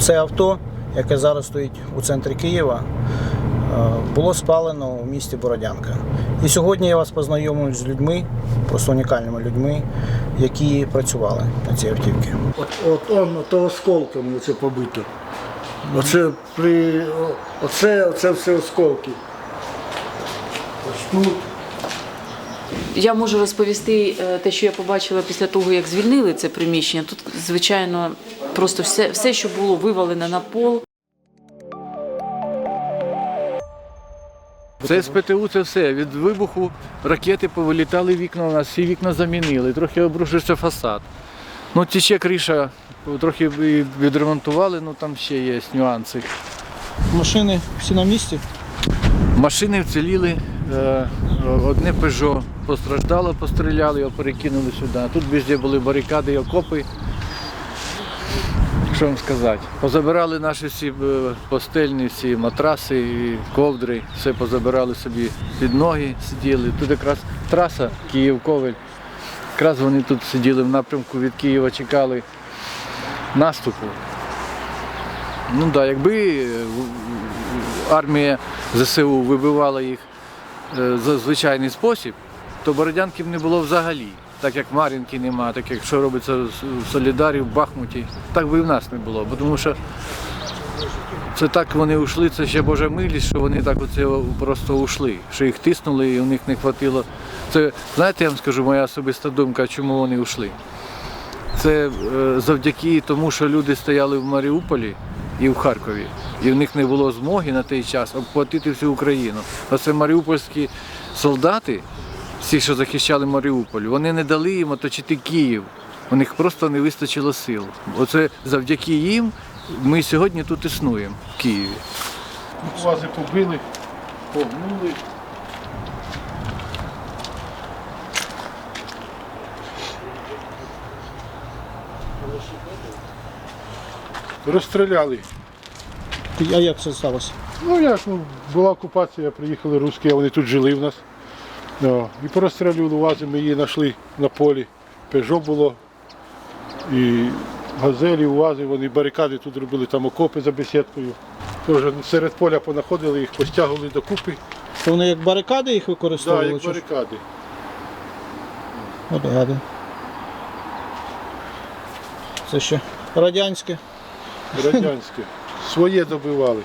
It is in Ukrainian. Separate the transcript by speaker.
Speaker 1: Це авто, яке зараз стоїть у центрі Києва, е, було спалено у місті Бородянка. І сьогодні я вас познайомлю з людьми, просто унікальними людьми, які працювали на цій автівці.
Speaker 2: От, от он, то осколками оце побито. Оце при. Оце, оце все осколки. Ось тут.
Speaker 3: Я можу розповісти е, те, що я побачила після того, як звільнили це приміщення. Тут, звичайно, просто все, все що було вивалене на пол.
Speaker 4: Це з ПТУ це все. Від вибуху ракети повилітали вікна у нас, всі вікна замінили, трохи обрушився фасад. Ну, тіче криша, трохи відремонтували, ну там ще є нюанси.
Speaker 1: Машини всі на місці.
Speaker 4: Машини вціліли, е, одне Peugeot постраждало, постріляли, його перекинули сюди. Тут везде були барикади і окопи. Що вам сказати? Позабирали наші всі е, постельні, всі матраси, ковдри, все позабирали собі під ноги, сиділи. Тут якраз траса Київ-Ковель. Якраз вони тут сиділи в напрямку від Києва, чекали наступу. Ну да, якби е, армія ЗСУ вибивала їх е, за звичайний спосіб, то Бородянків не було взагалі. Так як Мар'їнки нема, так як що робиться в Солідарі, в Бахмуті, так би і в нас не було. Бо Тому що це так вони ушли, це ще Божа милість, що вони так оце просто ушли, що їх тиснули і у них не хватило. Це, знаєте, я вам скажу, моя особиста думка, чому вони ушли. Це е, завдяки тому, що люди стояли в Маріуполі і в Харкові, і в них не було змоги на той час обхватити всю Україну. Оце маріупольські солдати, всі, що захищали Маріуполь, вони не дали їм оточити Київ. У них просто не вистачило сил. Оце завдяки їм ми сьогодні тут існуємо в Києві.
Speaker 5: Вази побили, погнули. Розстріляли.
Speaker 1: А як це сталося?
Speaker 5: Ну як, ну, була окупація, приїхали русські, а вони тут жили в нас. Да. І порозстрілювали вази, ми її знайшли на полі. Пежо було. І газелі, увази, вони барикади тут робили, там окопи за бесідкою. Теж серед поля понаходили, їх постягували докупи.
Speaker 1: То вони як барикади їх
Speaker 5: Да,
Speaker 1: використовували?
Speaker 5: як
Speaker 1: чи що?
Speaker 5: барикади.
Speaker 1: От гади. Це ще радянське.
Speaker 5: радянське. Своє добивали.